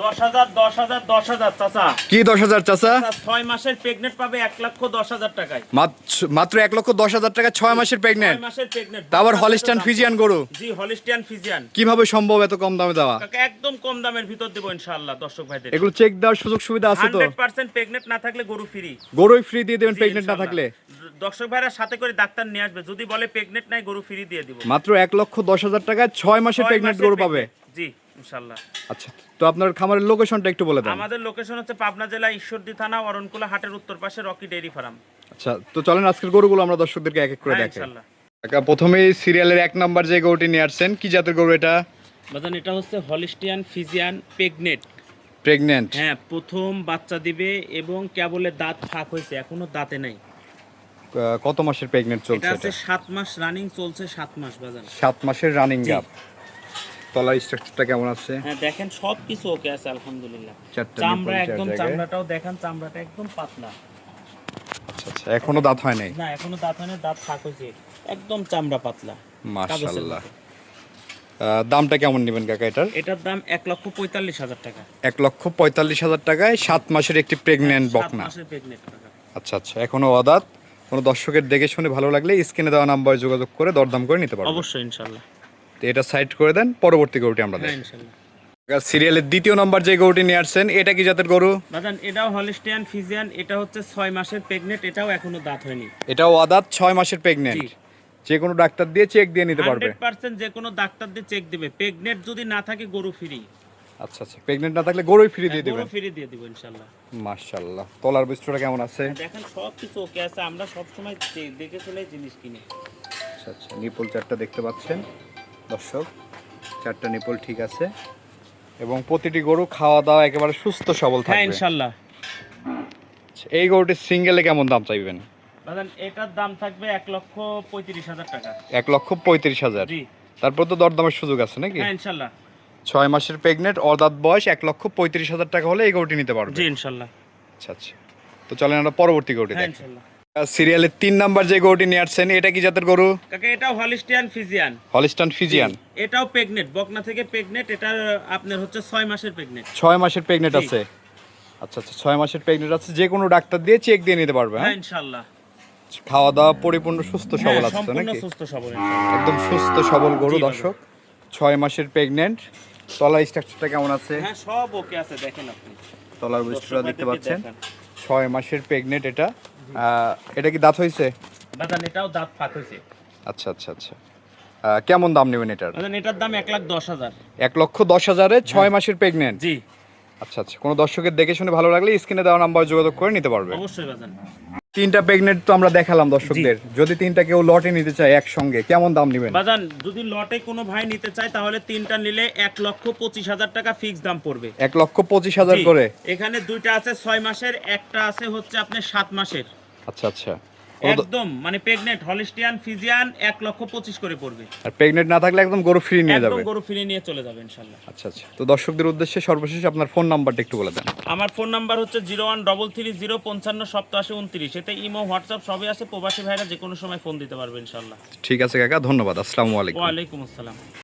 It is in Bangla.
দশ হাজার দশ হাজার দশ হাজার চাচা। কি দশ হাজার চাচা? চাচা, ছয় মাসের প্রেগনেন্ট পাবে এক লক্ষ দশ হাজার টাকায়। মাত্র- মাত্র এক লক্ষ দশ হাজার টাকা ছয় মাসের প্রেগনেন্ট মাসের প্রেগনেন্ট তা হলিস্টান ফিজিয়ান গরু? জি হলিস্টিয়ান ফিজিয়ান কীভাবে সম্ভব এত কম দামে দেওয়া? একদম কম দামের ভিতর দেবো ইনশাআল্লাহ দর্শক ভাইদের। এগুলো চেক দেওয়ার সুযোগ সুবিধা আছে তো? প্রেগনেন্ট না থাকলে গরু ফ্রি গরুই ফ্রি দিয়ে দেবেন প্রেগনেন্ট না থাকলে? দর্শক ভাইরা সাথে করে ডাক্তার নিয়ে আসবে। যদি বলে প্রেগনেন্ট নাই গরু ফ্রি দিয়ে দিব। মাত্র এক লক্ষ দশ হাজার টাকায় ছয় মাসের ছয় প্রেগনেন্ট গরু পাবে। জি। ইনশাআল্লাহ। আচ্ছা তো আপনার খামারের লোকেশনটা একটু বলে দেন। আমাদের লোকেশন হচ্ছে পাবনা জেলা ঈশ্বরদী থানা অরণকুলা হাটের উত্তর পাশে রকি ডেইরি ফার্ম। আচ্ছা তো চলেন আজকের গরুগুলো আমরা দর্শকদেরকে এক এক করে হ্যাঁ, দেখাই। ইনশাআল্লাহ। কাকা প্রথমেই সিরিয়ালের এক নাম্বার যে গরুটি নিয়ে আসছেন কি জাতের গরু এটা? বাজান এটা হচ্ছে হলিস্টিয়ান ফিজিয়ান প্রেগনেট। প্রেগনেন্ট। হ্যাঁ প্রথম বাচ্চা দিবে এবং কেবলের দাঁত ফাঁক হয়েছে এখনও দাঁতে নাই। কত মাসের প্রেগনেন্ট এটা চলছে হচ্ছে এটা? সাত মাস রানিং চলছে সাত মাস বাজান। সাত মাসের রানিং। গাপ তলার স্ট্রাকচারটা কেমন আছে? হ্যাঁ দেখেন সব কিছু ওকে আছে আলহামদুলিল্লাহ। চামড়া একদম চামড়াটাও দেখেন চামড়াটা একদম পাতলা। আচ্ছা আচ্ছা এখনও দাঁত হয় নাই? না এখনও দাঁত হয় না দাঁত ফাঁক হয়েছে। একদম চামড়া পাতলা মাশাআল্লাহ। দামটা কেমন নেবেন কাকা এটার? এটার দাম এক লক্ষ পঁয়তাল্লিশ হাজার টাকা। এক লক্ষ পঁয়তাল্লিশ হাজার টাকায় সাত মাসের একটি প্রেগনেন্ট বকনা। আচ্ছা আচ্ছা এখনও অদাত। কোনো দর্শকের দেখে শুনে ভালো লাগলে স্ক্রিনে দেওয়া নাম্বারে যোগাযোগ করে দরদাম করে নিতে পারব অবশ্যই ইনশাল্লাহ তো এটা সাইড করে দেন পরবর্তী গরুটি আমরা হ্যাঁ দেখি সিরিয়ালের দ্বিতীয় নম্বর যে গরুটি নিয়ে আসছেন এটা কি জাতের গরু? বাজান এটাও হলিস্টিয়ান ফিজিয়ান এটা হচ্ছে ছয় মাসের প্রেগনেন্ট এটাও এখনও দাঁত হয়নি। এটাও অদাত ছয় মাসের প্রেগনেন্ট। যে কোনো ডাক্তার দিয়ে চেক দিয়ে নিতে পারবে। হান্ড্রেড পার্সেন্ট যে কোনো ডাক্তার দিয়ে চেক দিবে। প্রেগনেন্ট যদি না থাকে গরু ফ্রি। আচ্ছা আচ্ছা। প্রেগনেন্ট না থাকলে গরুই ফ্রি দিয়ে গরু ফ্রি দিয়ে দিব ইনশাল্লাহ। মাশাআল্লাহ। তলার বৈশিষ্ট্যটা কেমন আছে? দেখেন সব কিছু ওকে আছে। আমরা সব সময় দেখে শুনে জিনিস কিনি। আচ্ছা আচ্ছা। নিপল চারটা দেখতে পাচ্ছেন। দর্শক চারটা নিপল ঠিক আছে। এবং প্রতিটি গরু খাওয়া দাওয়া একেবারে সুস্থ সবল হ্যাঁ থাকবে ইনশাল্লাহ। আচ্ছা, এই গরুটির সিঙ্গেলে কেমন দাম চাইবেন? এটার দাম থাকবে এক লক্ষ পঁয়ত্রিশ হাজার টাকা। এক লক্ষ পঁয়ত্রিশ হাজার? জি। তারপর তো দরদামের সুযোগ আছে নাকি? হ্যাঁ ইনশাল্লাহ। ছয় মাসের প্রেগনেন্ট অর্ধাৎ বয়স এক লক্ষ পঁয়ত্রিশ হাজার টাকা হলে এই গরুটি নিতে পারবে। জি ইনশাল্লাহ। আচ্ছা আচ্ছা। তো চলেন আমরা পরবর্তী গরুটি হ্যাঁ দেখি। সিরিয়ালের তিন নাম্বার যে গরুটি নিয়ে আসছেন এটা কি জাতের গরু? কাকা এটাও হলিস্টিয়ান ফিজিয়ান। Holstein Friesian. এটাও প্রেগনেন্ট বকনা থেকে প্রেগনেন্ট এটার আপনার হচ্ছে ছয় মাসের প্রেগনেন্ট ছয় মাসের প্রেগনেন্ট জি। আছে। আচ্ছা আচ্ছা ছয় মাসের প্রেগনেন্ট আছে যে কোনো ডাক্তার দিয়ে চেক দিয়ে নিতে পারবে হ্যাঁ? হ্যাঁ ইনশাল্লাহ খাওয়া দাওয়া পরিপূর্ণ সুস্থ সবল হ্যাঁ, আছে নাকি? সুস্থ সবল একদম সুস্থ সবল গরু দর্শক। ছয় মাসের প্রেগনেন্ট তলার স্ট্রাকচারটা কেমন আছে? হ্যাঁ সব ওকে আছে দেখেন আপনি। তলার বৈশিষ্ট্যটা দেখতে পাচ্ছেন। ছয় মাসের প্রেগনেন্ট এটা। এটা কি দাঁত হয়েছে। বাজান এটাও দাঁত ফাঁক হয়েছে আচ্ছা আচ্ছা আচ্ছা। কেমন দাম নেবেন এটার? এটার দাম এক লাখ দশ হাজার। এক লক্ষ দশ হাজারে ছয় মাসের প্রেগনেন্ট জি। আচ্ছা আচ্ছা। কোনো দর্শকের দেখে শুনে ভালো লাগলে স্ক্রিনে দেওয়া নাম্বার যোগাযোগ করে নিতে পারবে। অবশ্যই বাজান। তিনটা প্রেগনেন্ট তো আমরা দেখালাম দর্শকদের। যদি তিনটা কেউ লটে নিতে চায় একসঙ্গে কেমন দাম নেবেন? বাজান যদি লটে কোনো ভাই নিতে চায় তাহলে তিনটা নিলে এক লক্ষ পঁচিশ হাজার টাকা ফিক্স দাম পড়বে। এক লক্ষ পঁচিশ হাজার করে? এখানে দুইটা আছে ছয় মাসের একটা আছে হচ্ছে আপনার সাত মাসের। আচ্ছা আচ্ছা। একদম মানে প্রেগনেন্ট হলিস্টিয়ান ফিজিয়ান এক লক্ষ পঁচিশ করে পড়বে। আর প্রেগনেন্ট না থাকলে একদম গরু ফ্রি নিয়ে একদম যাবে। গরু ফিরে নিয়ে চলে যাবে ইনশাল্লাহ। আচ্ছা আচ্ছা। তো দর্শকদের উদ্দেশ্যে সর্বশেষ আপনার ফোন নাম্বারটা একটু বলে দেন। আমার ফোন নাম্বার হচ্ছে zero one double three zero পঞ্চান্ন সপ্তাশি উনত্রিশ। এতে ইমো হোয়াটসঅ্যাপ সবই আছে। প্রবাসী ভাইরা যে কোনো সময় ফোন দিতে পারবে ইনশাল্লাহ। ঠিক আছে কাকা। ধন্যবাদ। আসসালামু আলাইকুম। ওয়ালাইকুম আসসালাম।